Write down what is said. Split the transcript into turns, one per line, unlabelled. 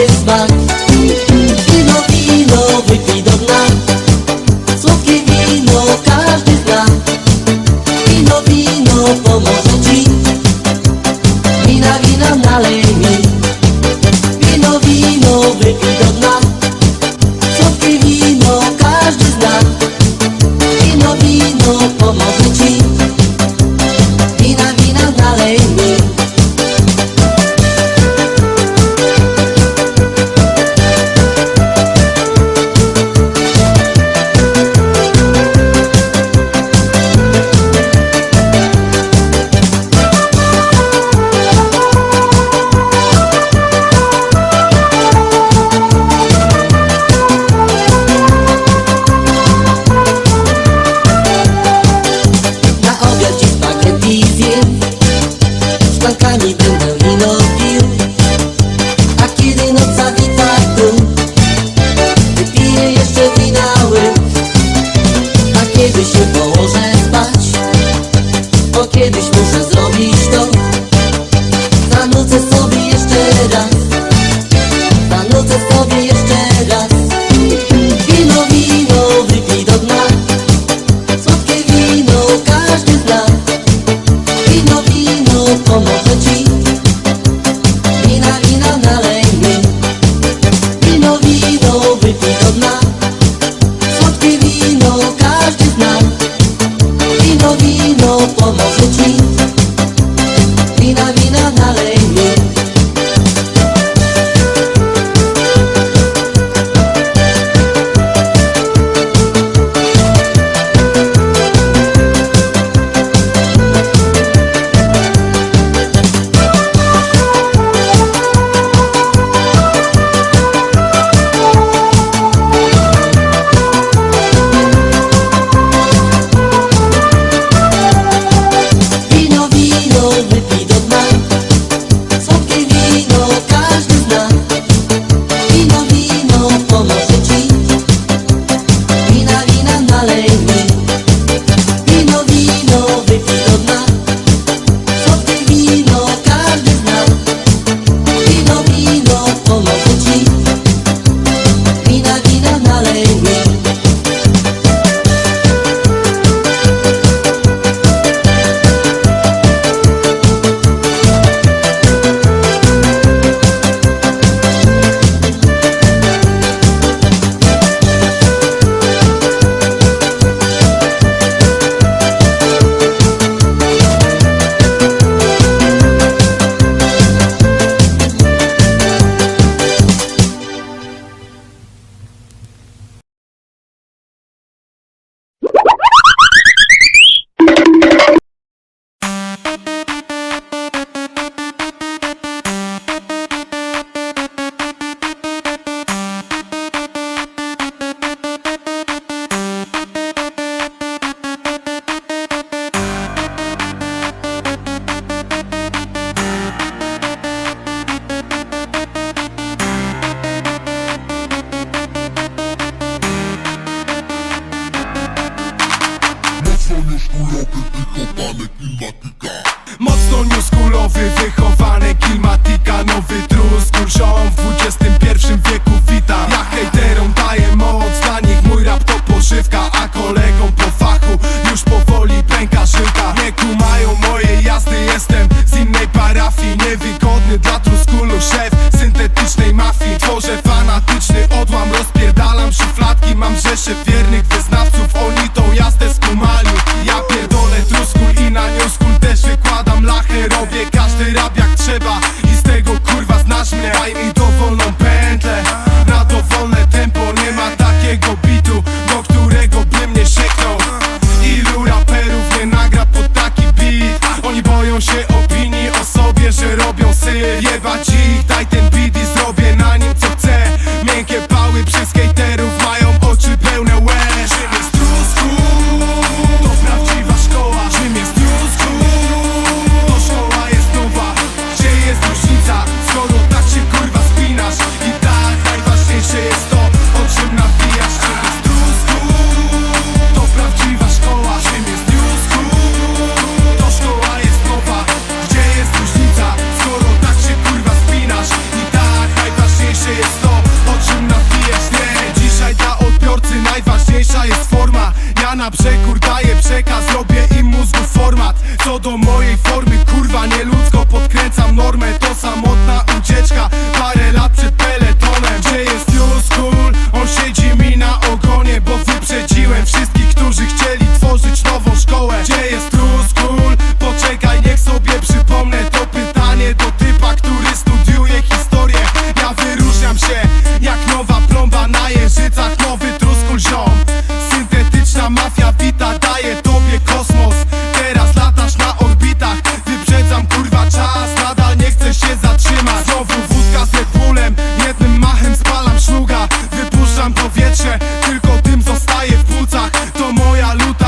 is back. muszę zrobić to. Zanucę sobie jeszcze raz. Zanucę sobie
лише вірник визнав цю na przekór daje Tylko tym zostaje w płucach. To moja luta.